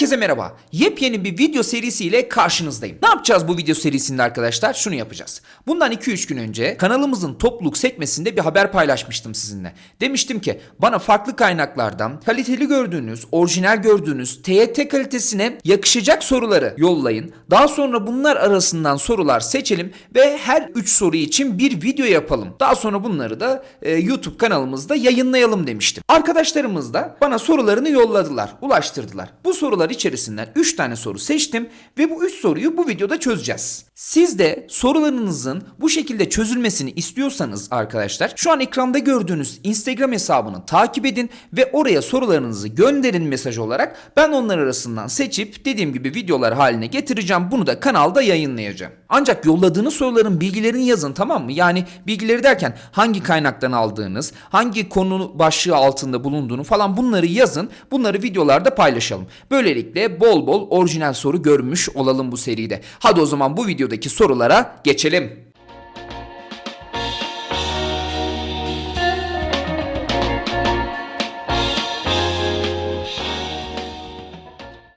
Herkese merhaba. Yepyeni bir video serisiyle karşınızdayım. Ne yapacağız bu video serisinde arkadaşlar? Şunu yapacağız. Bundan 2-3 gün önce kanalımızın topluluk sekmesinde bir haber paylaşmıştım sizinle. Demiştim ki bana farklı kaynaklardan kaliteli gördüğünüz, orijinal gördüğünüz TYT kalitesine yakışacak soruları yollayın. Daha sonra bunlar arasından sorular seçelim ve her 3 soru için bir video yapalım. Daha sonra bunları da e, YouTube kanalımızda yayınlayalım demiştim. Arkadaşlarımız da bana sorularını yolladılar, ulaştırdılar. Bu sorular içerisinden 3 tane soru seçtim ve bu 3 soruyu bu videoda çözeceğiz. Siz de sorularınızın bu şekilde çözülmesini istiyorsanız arkadaşlar şu an ekranda gördüğünüz Instagram hesabını takip edin ve oraya sorularınızı gönderin mesaj olarak. Ben onlar arasından seçip dediğim gibi videolar haline getireceğim. Bunu da kanalda yayınlayacağım. Ancak yolladığınız soruların bilgilerini yazın tamam mı? Yani bilgileri derken hangi kaynaktan aldığınız, hangi konu başlığı altında bulunduğunu falan bunları yazın. Bunları videolarda paylaşalım. Böylelikle bol bol orijinal soru görmüş olalım bu seride. Hadi o zaman bu videodaki sorulara geçelim.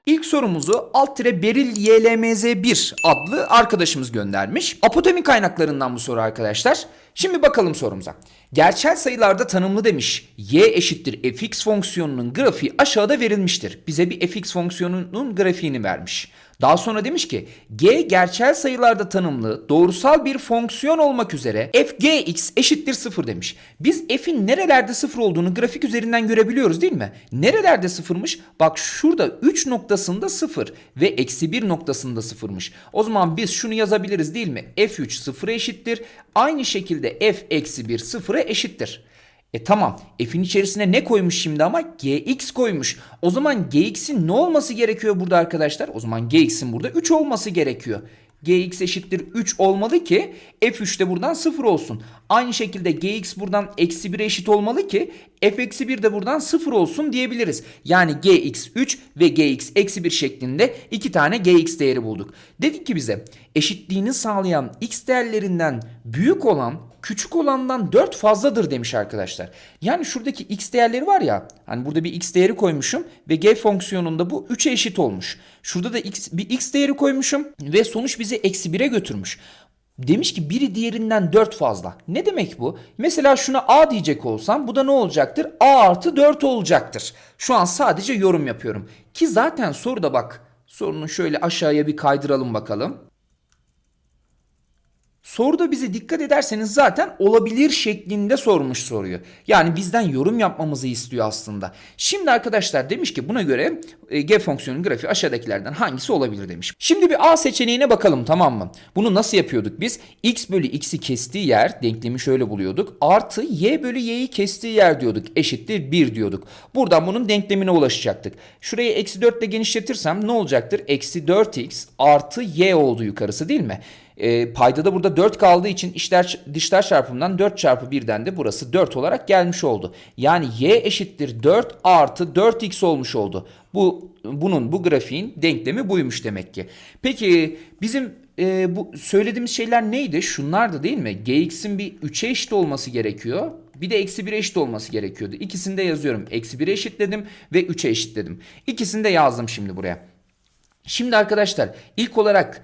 İlk sorumuzu alt tire beril YLMZ1 adlı arkadaşımız göndermiş. Apotemi kaynaklarından bu soru arkadaşlar. Şimdi bakalım sorumuza. Gerçel sayılarda tanımlı demiş. Y eşittir fx fonksiyonunun grafiği aşağıda verilmiştir. Bize bir fx fonksiyonunun grafiğini vermiş. Daha sonra demiş ki g gerçel sayılarda tanımlı doğrusal bir fonksiyon olmak üzere f gx eşittir 0 demiş. Biz f'in nerelerde 0 olduğunu grafik üzerinden görebiliyoruz değil mi? Nerelerde 0'mış? Bak şurada 3 noktasında 0 ve eksi 1 noktasında 0'mış. O zaman biz şunu yazabiliriz değil mi? f3 0'a eşittir. Aynı şekilde f eksi 1 0'a eşittir. E tamam f'in içerisine ne koymuş şimdi ama gx koymuş. O zaman gx'in ne olması gerekiyor burada arkadaşlar? O zaman gx'in burada 3 olması gerekiyor. gx eşittir 3 olmalı ki f3 de buradan 0 olsun. Aynı şekilde gx buradan eksi 1'e eşit olmalı ki f eksi 1 de buradan 0 olsun diyebiliriz. Yani gx 3 ve gx eksi 1 şeklinde iki tane gx değeri bulduk. Dedik ki bize eşitliğini sağlayan x değerlerinden büyük olan küçük olandan 4 fazladır demiş arkadaşlar. Yani şuradaki x değerleri var ya hani burada bir x değeri koymuşum ve g fonksiyonunda bu 3'e eşit olmuş. Şurada da x, bir x değeri koymuşum ve sonuç bizi eksi 1'e götürmüş. Demiş ki biri diğerinden 4 fazla. Ne demek bu? Mesela şuna a diyecek olsam bu da ne olacaktır? a artı 4 olacaktır. Şu an sadece yorum yapıyorum. Ki zaten soruda bak sorunun şöyle aşağıya bir kaydıralım bakalım. Soruda bize dikkat ederseniz zaten olabilir şeklinde sormuş soruyu. Yani bizden yorum yapmamızı istiyor aslında. Şimdi arkadaşlar demiş ki buna göre e, g fonksiyonun grafiği aşağıdakilerden hangisi olabilir demiş. Şimdi bir a seçeneğine bakalım tamam mı? Bunu nasıl yapıyorduk biz? x bölü x'i kestiği yer denklemi şöyle buluyorduk. Artı y bölü y'yi kestiği yer diyorduk. Eşittir 1 diyorduk. Buradan bunun denklemine ulaşacaktık. Şurayı eksi 4 ile genişletirsem ne olacaktır? Eksi 4x artı y oldu yukarısı değil mi? E, paydada burada 4 kaldığı için işler dışlar çarpımından 4 çarpı 1'den de burası 4 olarak gelmiş oldu. Yani y eşittir 4 artı 4x olmuş oldu. Bu bunun bu grafiğin denklemi buymuş demek ki. Peki bizim e, bu söylediğimiz şeyler neydi? Şunlardı değil mi? gx'in bir 3'e eşit olması gerekiyor. Bir de eksi 1'e eşit olması gerekiyordu. İkisini de yazıyorum. Eksi 1'e eşitledim ve 3'e eşitledim. İkisini de yazdım şimdi buraya. Şimdi arkadaşlar ilk olarak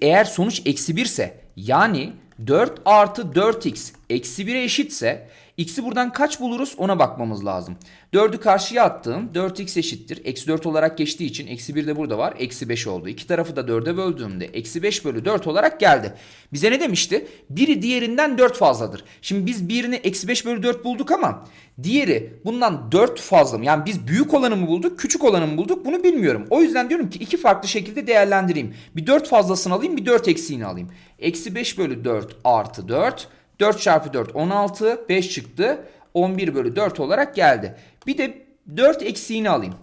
eğer sonuç eksi 1 ise yani 4 artı 4x eksi 1'e eşitse x'i buradan kaç buluruz ona bakmamız lazım. 4'ü karşıya attığım 4x eşittir. Eksi 4 olarak geçtiği için eksi 1 de burada var. Eksi 5 oldu. İki tarafı da 4'e böldüğümde eksi 5 bölü 4 olarak geldi. Bize ne demişti? Biri diğerinden 4 fazladır. Şimdi biz birini eksi 5 bölü 4 bulduk ama diğeri bundan 4 fazla mı? Yani biz büyük olanı mı bulduk küçük olanı mı bulduk bunu bilmiyorum. O yüzden diyorum ki iki farklı şekilde değerlendireyim. Bir 4 fazlasını alayım bir 4 eksiğini alayım. Eksi 5 bölü 4 artı 4 4 çarpı 4 16 5 çıktı 11 bölü 4 olarak geldi. Bir de 4 eksiğini alayım.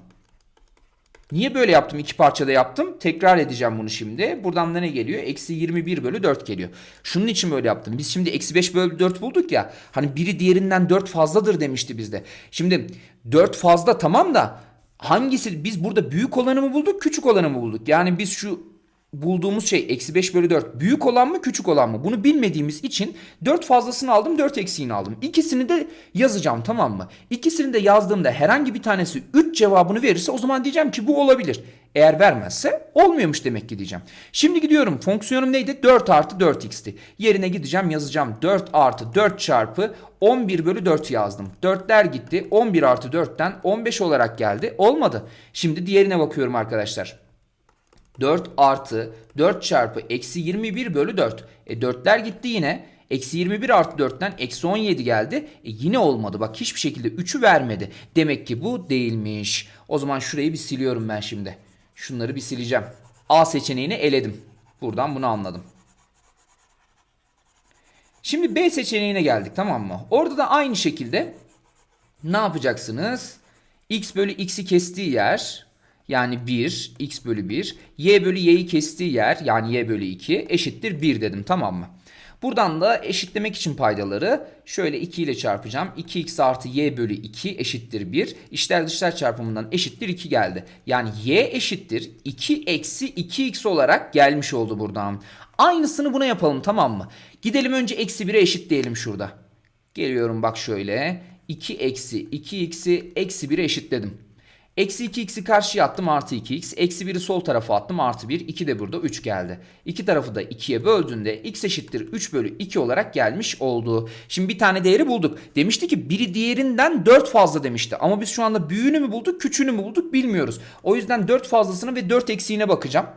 Niye böyle yaptım? iki parçada yaptım. Tekrar edeceğim bunu şimdi. Buradan da ne geliyor? Eksi 21 bölü 4 geliyor. Şunun için böyle yaptım. Biz şimdi eksi 5 bölü 4 bulduk ya. Hani biri diğerinden 4 fazladır demişti bizde. Şimdi 4 fazla tamam da hangisi? Biz burada büyük olanı mı bulduk küçük olanı mı bulduk? Yani biz şu bulduğumuz şey eksi 5 bölü 4 büyük olan mı küçük olan mı? Bunu bilmediğimiz için 4 fazlasını aldım 4 eksiğini aldım. İkisini de yazacağım tamam mı? İkisini de yazdığımda herhangi bir tanesi 3 cevabını verirse o zaman diyeceğim ki bu olabilir. Eğer vermezse olmuyormuş demek ki diyeceğim. Şimdi gidiyorum fonksiyonum neydi? 4 artı 4x'ti. Yerine gideceğim yazacağım 4 artı 4 çarpı 11 bölü 4 yazdım. 4'ler gitti 11 artı 4'ten 15 olarak geldi. Olmadı. Şimdi diğerine bakıyorum arkadaşlar. 4 artı 4 çarpı eksi 21 bölü 4. E 4'ler gitti yine. Eksi 21 artı 4'ten eksi 17 geldi. E yine olmadı. Bak hiçbir şekilde 3'ü vermedi. Demek ki bu değilmiş. O zaman şurayı bir siliyorum ben şimdi. Şunları bir sileceğim. A seçeneğini eledim. Buradan bunu anladım. Şimdi B seçeneğine geldik tamam mı? Orada da aynı şekilde ne yapacaksınız? X bölü x'i kestiği yer yani 1 x bölü 1 y bölü y'yi kestiği yer yani y bölü 2 eşittir 1 dedim tamam mı? Buradan da eşitlemek için paydaları şöyle 2 ile çarpacağım. 2x artı y bölü 2 eşittir 1. İşler dışlar çarpımından eşittir 2 geldi. Yani y eşittir 2 eksi 2x olarak gelmiş oldu buradan. Aynısını buna yapalım tamam mı? Gidelim önce eksi 1'e eşitleyelim şurada. Geliyorum bak şöyle. 2 eksi 2x'i eksi 1'e eşitledim. Eksi 2x'i karşıya attım artı 2x. Eksi 1'i sol tarafa attım artı 1. 2 de burada 3 geldi. İki tarafı da 2'ye böldüğünde x eşittir 3 bölü 2 olarak gelmiş oldu. Şimdi bir tane değeri bulduk. Demişti ki biri diğerinden 4 fazla demişti. Ama biz şu anda büyüğünü mü bulduk küçüğünü mü bulduk bilmiyoruz. O yüzden 4 fazlasını ve 4 eksiğine bakacağım.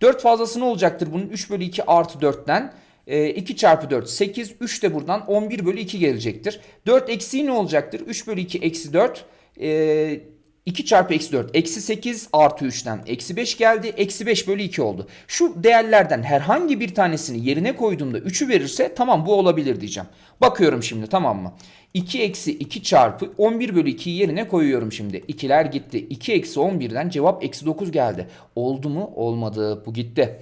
4 fazlası ne olacaktır bunun? 3 bölü 2 artı 4'ten 2 çarpı 4 8. 3 de buradan 11 bölü 2 gelecektir. 4 eksiği ne olacaktır? 3 bölü 2 eksi 4. 2 çarpı eksi 4 eksi 8 artı 3'ten eksi 5 geldi. Eksi 5 bölü 2 oldu. Şu değerlerden herhangi bir tanesini yerine koyduğumda 3'ü verirse tamam bu olabilir diyeceğim. Bakıyorum şimdi tamam mı? 2 eksi 2 çarpı 11 bölü 2'yi yerine koyuyorum şimdi. 2'ler gitti. 2 eksi 11'den cevap eksi 9 geldi. Oldu mu? Olmadı. Bu gitti.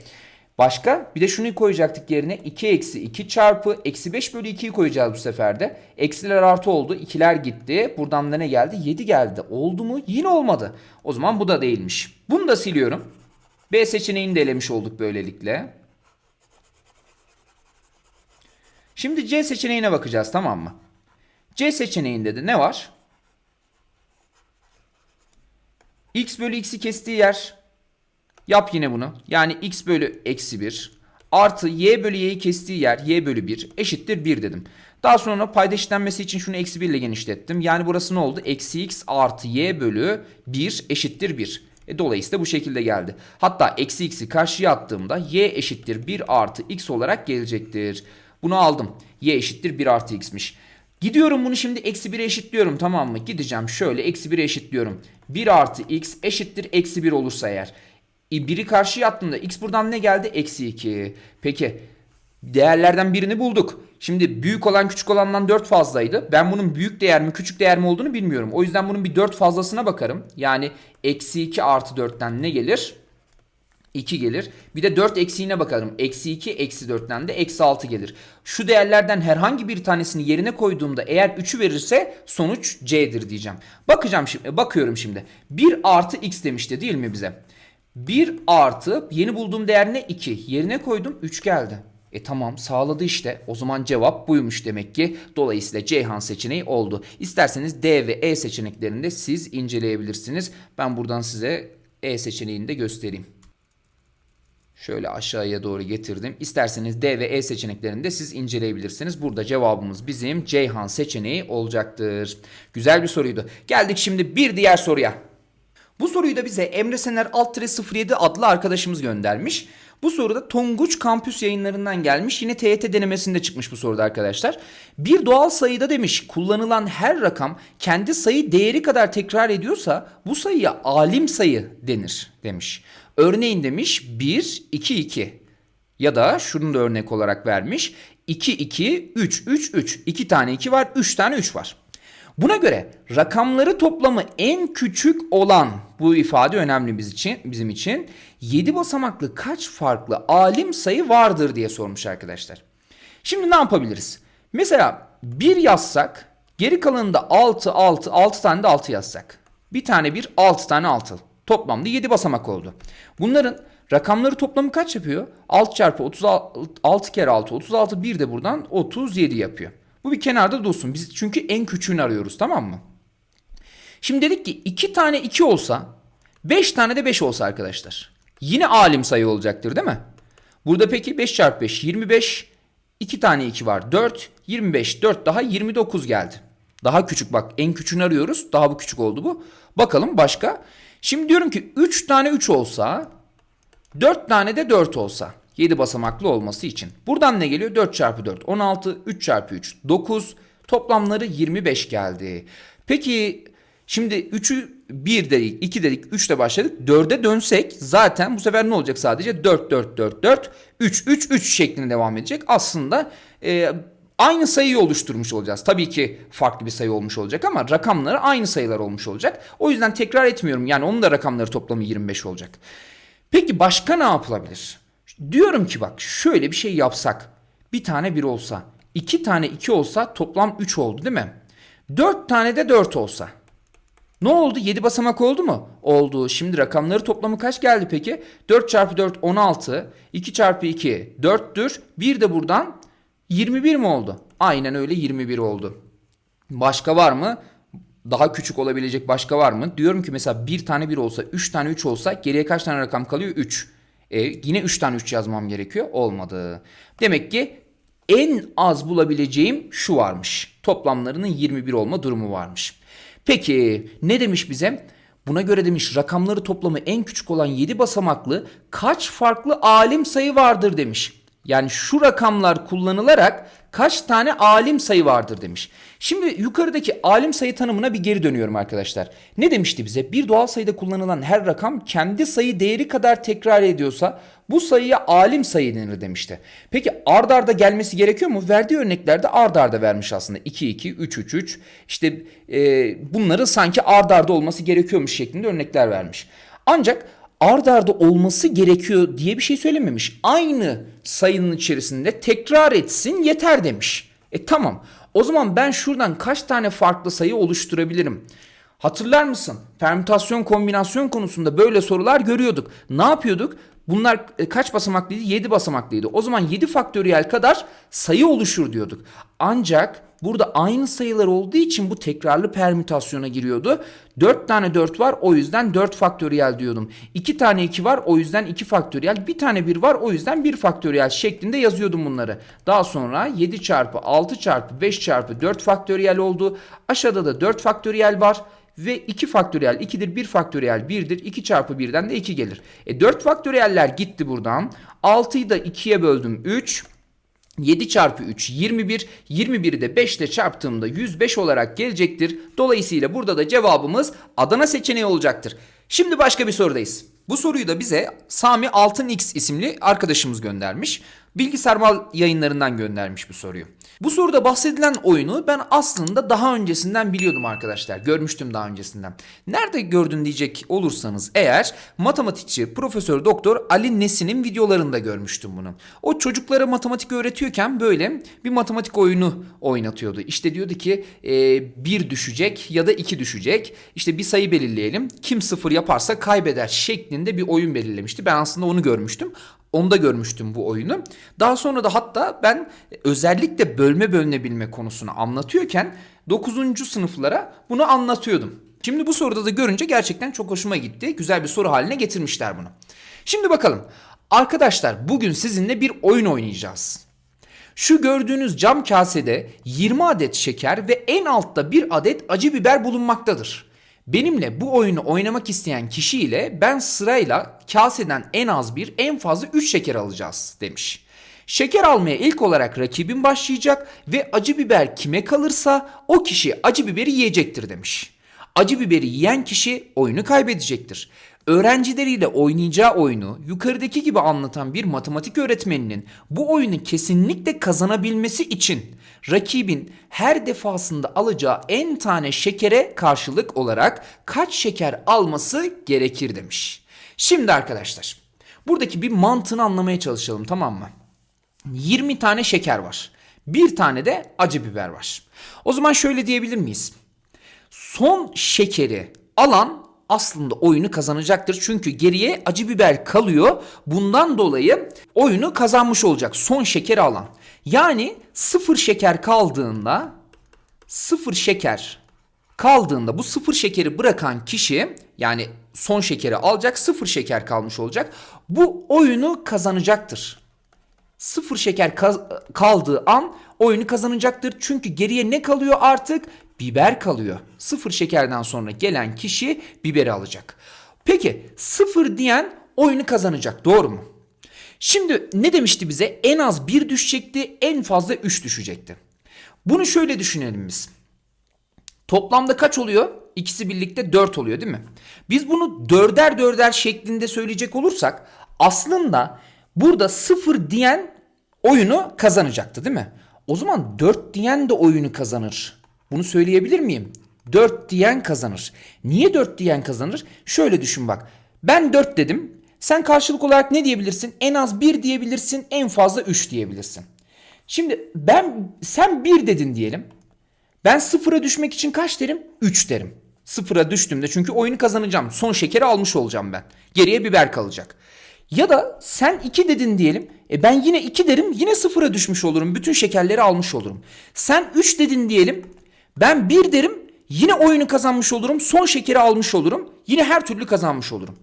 Başka bir de şunu koyacaktık yerine 2 eksi 2 çarpı eksi 5 bölü 2'yi koyacağız bu sefer de. Eksiler artı oldu. 2'ler gitti. Buradan da ne geldi? 7 geldi. Oldu mu? Yine olmadı. O zaman bu da değilmiş. Bunu da siliyorum. B seçeneğini de elemiş olduk böylelikle. Şimdi C seçeneğine bakacağız tamam mı? C seçeneğinde de ne var? X bölü x'i kestiği yer Yap yine bunu. Yani x bölü eksi 1 artı y bölü y'yi kestiği yer y bölü 1 eşittir 1 dedim. Daha sonra payda eşitlenmesi için şunu eksi 1 ile genişlettim. Yani burası ne oldu? Eksi x artı y bölü 1 eşittir 1. E, dolayısıyla bu şekilde geldi. Hatta eksi x'i karşıya attığımda y eşittir 1 artı x olarak gelecektir. Bunu aldım. y eşittir 1 artı x'miş. Gidiyorum bunu şimdi eksi 1'e eşitliyorum tamam mı? Gideceğim şöyle eksi 1'e eşitliyorum. 1 artı x eşittir eksi 1 olursa eğer. Biri karşıya attığımda x buradan ne geldi? Eksi 2. Peki değerlerden birini bulduk. Şimdi büyük olan küçük olandan 4 fazlaydı. Ben bunun büyük değer mi küçük değer mi olduğunu bilmiyorum. O yüzden bunun bir 4 fazlasına bakarım. Yani eksi 2 artı 4'ten ne gelir? 2 gelir. Bir de 4 eksiğine bakalım. Eksi 2 eksi 4'ten de eksi 6 gelir. Şu değerlerden herhangi bir tanesini yerine koyduğumda eğer 3'ü verirse sonuç C'dir diyeceğim. Bakacağım şimdi, bakıyorum şimdi. 1 artı x demişti değil mi bize? 1 artı yeni bulduğum değer ne? 2. Yerine koydum 3 geldi. E tamam sağladı işte. O zaman cevap buymuş demek ki. Dolayısıyla Ceyhan seçeneği oldu. İsterseniz D ve E seçeneklerini de siz inceleyebilirsiniz. Ben buradan size E seçeneğini de göstereyim. Şöyle aşağıya doğru getirdim. İsterseniz D ve E seçeneklerini de siz inceleyebilirsiniz. Burada cevabımız bizim Ceyhan seçeneği olacaktır. Güzel bir soruydu. Geldik şimdi bir diğer soruya. Bu soruyu da bize Emre Sener alt 07 adlı arkadaşımız göndermiş. Bu soruda Tonguç Kampüs yayınlarından gelmiş. Yine TYT denemesinde çıkmış bu soruda arkadaşlar. Bir doğal sayıda demiş kullanılan her rakam kendi sayı değeri kadar tekrar ediyorsa bu sayıya alim sayı denir demiş. Örneğin demiş 1, 2, 2 ya da şunu da örnek olarak vermiş 2, 2, 3, 3, 3. 2 tane 2 var 3 tane 3 var. Buna göre rakamları toplamı en küçük olan bu ifade önemli biz için, bizim için 7 basamaklı kaç farklı alim sayı vardır diye sormuş arkadaşlar. Şimdi ne yapabiliriz? Mesela 1 yazsak geri kalanında 6 6 6 tane de 6 yazsak. Bir tane 1 6 tane 6. Toplamda 7 basamak oldu. Bunların Rakamları toplamı kaç yapıyor? 6 çarpı 36 6 kere 6 36 bir de buradan 37 yapıyor. Bu bir kenarda dursun. Biz çünkü en küçüğünü arıyoruz tamam mı? Şimdi dedik ki 2 tane 2 olsa 5 tane de 5 olsa arkadaşlar. Yine alim sayı olacaktır değil mi? Burada peki 5 çarpı 5 25 2 tane 2 var 4 25 4 daha 29 geldi. Daha küçük bak en küçüğünü arıyoruz. Daha bu küçük oldu bu. Bakalım başka. Şimdi diyorum ki 3 tane 3 olsa 4 tane de 4 olsa 7 basamaklı olması için. Buradan ne geliyor? 4 çarpı 4 16 3 çarpı 3 9 toplamları 25 geldi. Peki şimdi 3'ü 1 dedik 2 dedik 3 ile başladık 4'e dönsek zaten bu sefer ne olacak sadece 4 4 4 4 3 3 3 şeklinde devam edecek. Aslında e, aynı sayıyı oluşturmuş olacağız. Tabii ki farklı bir sayı olmuş olacak ama rakamları aynı sayılar olmuş olacak. O yüzden tekrar etmiyorum yani onun da rakamları toplamı 25 olacak. Peki başka ne yapılabilir? Diyorum ki bak şöyle bir şey yapsak. Bir tane bir olsa. iki tane iki olsa toplam 3 oldu değil mi? 4 tane de 4 olsa. Ne oldu? 7 basamak oldu mu? Oldu. Şimdi rakamları toplamı kaç geldi peki? 4 çarpı 4 16. 2 çarpı 2 4'tür. Bir de buradan 21 mi oldu? Aynen öyle 21 oldu. Başka var mı? Daha küçük olabilecek başka var mı? Diyorum ki mesela bir tane bir olsa, üç tane üç olsa geriye kaç tane rakam kalıyor? 3. E, yine 3 tane 3 yazmam gerekiyor. Olmadı. Demek ki en az bulabileceğim şu varmış. Toplamlarının 21 olma durumu varmış. Peki ne demiş bize? Buna göre demiş rakamları toplamı en küçük olan 7 basamaklı kaç farklı alim sayı vardır demiş. Yani şu rakamlar kullanılarak kaç tane alim sayı vardır demiş. Şimdi yukarıdaki alim sayı tanımına bir geri dönüyorum arkadaşlar. Ne demişti bize? Bir doğal sayıda kullanılan her rakam kendi sayı değeri kadar tekrar ediyorsa bu sayıya alim sayı denir demişti. Peki ard arda gelmesi gerekiyor mu? Verdiği örneklerde ard arda vermiş aslında. 2 2 3 3 3 işte e, bunları sanki ard arda olması gerekiyormuş şeklinde örnekler vermiş. Ancak ard arda olması gerekiyor diye bir şey söylememiş. Aynı sayının içerisinde tekrar etsin yeter demiş. E tamam. O zaman ben şuradan kaç tane farklı sayı oluşturabilirim? Hatırlar mısın? Permütasyon kombinasyon konusunda böyle sorular görüyorduk. Ne yapıyorduk? Bunlar e, kaç basamaklıydı? 7 basamaklıydı. O zaman 7 faktöriyel kadar sayı oluşur diyorduk. Ancak burada aynı sayılar olduğu için bu tekrarlı permütasyona giriyordu. 4 tane 4 var o yüzden 4 faktöriyel diyordum. 2 tane 2 var o yüzden 2 faktöriyel. Bir tane 1 var o yüzden 1 faktöriyel şeklinde yazıyordum bunları. Daha sonra 7 çarpı 6 çarpı 5 çarpı 4 faktöriyel oldu. Aşağıda da 4 faktöriyel var. Ve 2 faktöriyel 2'dir 1 faktöriyel 1'dir 2 çarpı 1'den de 2 gelir. E 4 faktöriyeller gitti buradan. 6'yı da 2'ye böldüm 3. 7 çarpı 3 21. 21'i de 5 ile çarptığımda 105 olarak gelecektir. Dolayısıyla burada da cevabımız Adana seçeneği olacaktır. Şimdi başka bir sorudayız. Bu soruyu da bize Sami Altın-X isimli arkadaşımız göndermiş. Bilgisayar Mal yayınlarından göndermiş bu soruyu. Bu soruda bahsedilen oyunu ben aslında daha öncesinden biliyordum arkadaşlar. Görmüştüm daha öncesinden. Nerede gördün diyecek olursanız eğer matematikçi Profesör Doktor Ali Nesin'in videolarında görmüştüm bunu. O çocuklara matematik öğretiyorken böyle bir matematik oyunu oynatıyordu. İşte diyordu ki e, bir düşecek ya da iki düşecek. İşte bir sayı belirleyelim. Kim sıfır yaparsa kaybeder şeklinde bir oyun belirlemişti. Ben aslında onu görmüştüm. Onda görmüştüm bu oyunu. Daha sonra da hatta ben özellikle bölme bölünebilme konusunu anlatıyorken 9. sınıflara bunu anlatıyordum. Şimdi bu soruda da görünce gerçekten çok hoşuma gitti. Güzel bir soru haline getirmişler bunu. Şimdi bakalım. Arkadaşlar bugün sizinle bir oyun oynayacağız. Şu gördüğünüz cam kasede 20 adet şeker ve en altta bir adet acı biber bulunmaktadır. Benimle bu oyunu oynamak isteyen kişi ile ben sırayla kaseden en az bir en fazla 3 şeker alacağız demiş. Şeker almaya ilk olarak rakibim başlayacak ve acı biber kime kalırsa o kişi acı biberi yiyecektir demiş. Acı biberi yiyen kişi oyunu kaybedecektir. Öğrencileriyle oynayacağı oyunu yukarıdaki gibi anlatan bir matematik öğretmeninin bu oyunu kesinlikle kazanabilmesi için rakibin her defasında alacağı en tane şekere karşılık olarak kaç şeker alması gerekir demiş. Şimdi arkadaşlar buradaki bir mantığını anlamaya çalışalım tamam mı? 20 tane şeker var. Bir tane de acı biber var. O zaman şöyle diyebilir miyiz? Son şekeri alan aslında oyunu kazanacaktır. Çünkü geriye acı biber kalıyor. Bundan dolayı oyunu kazanmış olacak. Son şekeri alan. Yani sıfır şeker kaldığında sıfır şeker kaldığında bu sıfır şekeri bırakan kişi yani son şekeri alacak sıfır şeker kalmış olacak. Bu oyunu kazanacaktır. Sıfır şeker kaldığı an oyunu kazanacaktır. Çünkü geriye ne kalıyor artık? Biber kalıyor. Sıfır şekerden sonra gelen kişi biberi alacak. Peki sıfır diyen oyunu kazanacak doğru mu? Şimdi ne demişti bize? En az bir düşecekti, en fazla 3 düşecekti. Bunu şöyle düşünelim biz. Toplamda kaç oluyor? İkisi birlikte 4 oluyor değil mi? Biz bunu dörder dörder şeklinde söyleyecek olursak aslında burada 0 diyen oyunu kazanacaktı değil mi? O zaman 4 diyen de oyunu kazanır. Bunu söyleyebilir miyim? 4 diyen kazanır. Niye 4 diyen kazanır? Şöyle düşün bak. Ben 4 dedim. Sen karşılık olarak ne diyebilirsin? En az 1 diyebilirsin, en fazla 3 diyebilirsin. Şimdi ben sen 1 dedin diyelim. Ben sıfıra düşmek için kaç derim? 3 derim. Sıfıra düştüğümde çünkü oyunu kazanacağım. Son şekeri almış olacağım ben. Geriye biber kalacak. Ya da sen 2 dedin diyelim. E ben yine 2 derim yine sıfıra düşmüş olurum. Bütün şekerleri almış olurum. Sen 3 dedin diyelim. Ben 1 derim yine oyunu kazanmış olurum. Son şekeri almış olurum. Yine her türlü kazanmış olurum.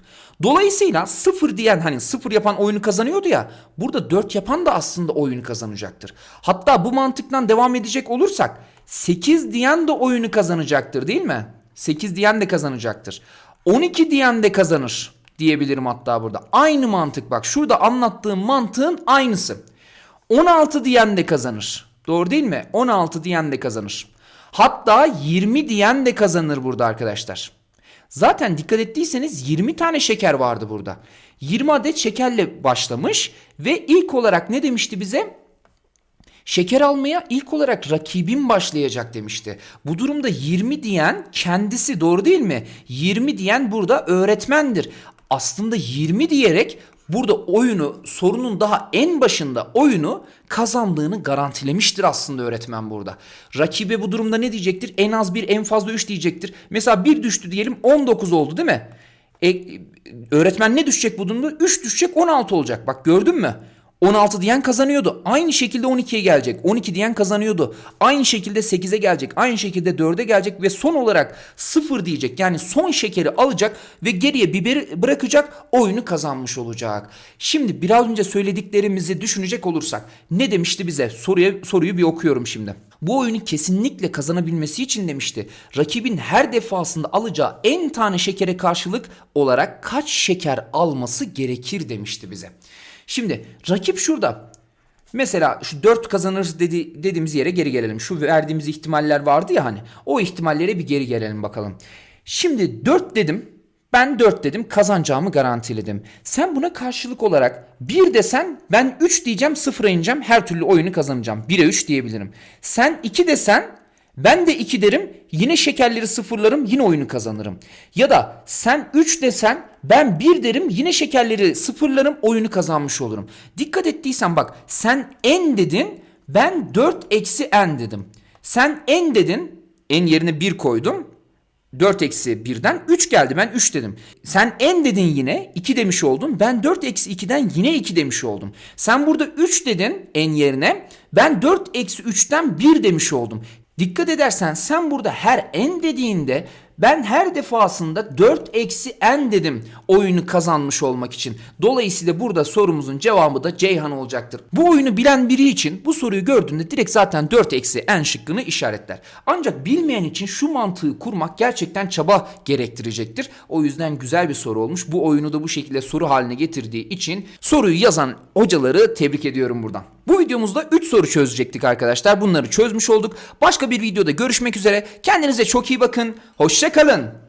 Dolayısıyla 0 diyen hani 0 yapan oyunu kazanıyordu ya. Burada 4 yapan da aslında oyunu kazanacaktır. Hatta bu mantıktan devam edecek olursak 8 diyen de oyunu kazanacaktır değil mi? 8 diyen de kazanacaktır. 12 diyen de kazanır diyebilirim hatta burada. Aynı mantık bak şurada anlattığım mantığın aynısı. 16 diyen de kazanır. Doğru değil mi? 16 diyen de kazanır. Hatta 20 diyen de kazanır burada arkadaşlar. Zaten dikkat ettiyseniz 20 tane şeker vardı burada. 20 adet şekerle başlamış ve ilk olarak ne demişti bize? Şeker almaya ilk olarak rakibim başlayacak demişti. Bu durumda 20 diyen kendisi doğru değil mi? 20 diyen burada öğretmendir. Aslında 20 diyerek burada oyunu sorunun daha en başında oyunu kazandığını garantilemiştir aslında öğretmen burada. Rakibe bu durumda ne diyecektir? En az bir en fazla 3 diyecektir. Mesela 1 düştü diyelim 19 oldu değil mi? E, öğretmen ne düşecek bu durumda? 3 düşecek 16 olacak. Bak gördün mü? 16 diyen kazanıyordu. Aynı şekilde 12'ye gelecek. 12 diyen kazanıyordu. Aynı şekilde 8'e gelecek. Aynı şekilde 4'e gelecek ve son olarak 0 diyecek. Yani son şekeri alacak ve geriye biberi bırakacak. Oyunu kazanmış olacak. Şimdi biraz önce söylediklerimizi düşünecek olursak ne demişti bize? Soruya soruyu bir okuyorum şimdi. Bu oyunu kesinlikle kazanabilmesi için demişti. Rakibin her defasında alacağı en tane şekere karşılık olarak kaç şeker alması gerekir demişti bize. Şimdi rakip şurada. Mesela şu 4 kazanır dedi, dediğimiz yere geri gelelim. Şu verdiğimiz ihtimaller vardı ya hani. O ihtimallere bir geri gelelim bakalım. Şimdi 4 dedim. Ben 4 dedim kazanacağımı garantiledim. Sen buna karşılık olarak 1 desen ben 3 diyeceğim 0'a ineceğim her türlü oyunu kazanacağım. 1'e 3 diyebilirim. Sen 2 desen ben de 2 derim yine şekerleri sıfırlarım yine oyunu kazanırım. Ya da sen 3 desen ben 1 derim yine şekerleri sıfırlarım oyunu kazanmış olurum. Dikkat ettiysen bak sen n dedin ben 4 eksi n dedim. Sen n dedin n yerine 1 koydum. 4 eksi 1'den 3 geldi ben 3 dedim. Sen n dedin yine 2 demiş oldun. Ben 4 eksi 2'den yine 2 demiş oldum. Sen burada 3 dedin n yerine. Ben 4 eksi 3'ten 1 demiş oldum. Dikkat edersen sen burada her n dediğinde ben her defasında 4 eksi n dedim oyunu kazanmış olmak için. Dolayısıyla burada sorumuzun cevabı da Ceyhan olacaktır. Bu oyunu bilen biri için bu soruyu gördüğünde direkt zaten 4 eksi n şıkkını işaretler. Ancak bilmeyen için şu mantığı kurmak gerçekten çaba gerektirecektir. O yüzden güzel bir soru olmuş. Bu oyunu da bu şekilde soru haline getirdiği için soruyu yazan hocaları tebrik ediyorum buradan. Bu videomuzda 3 soru çözecektik arkadaşlar. Bunları çözmüş olduk. Başka bir videoda görüşmek üzere. Kendinize çok iyi bakın. Hoşça kalın.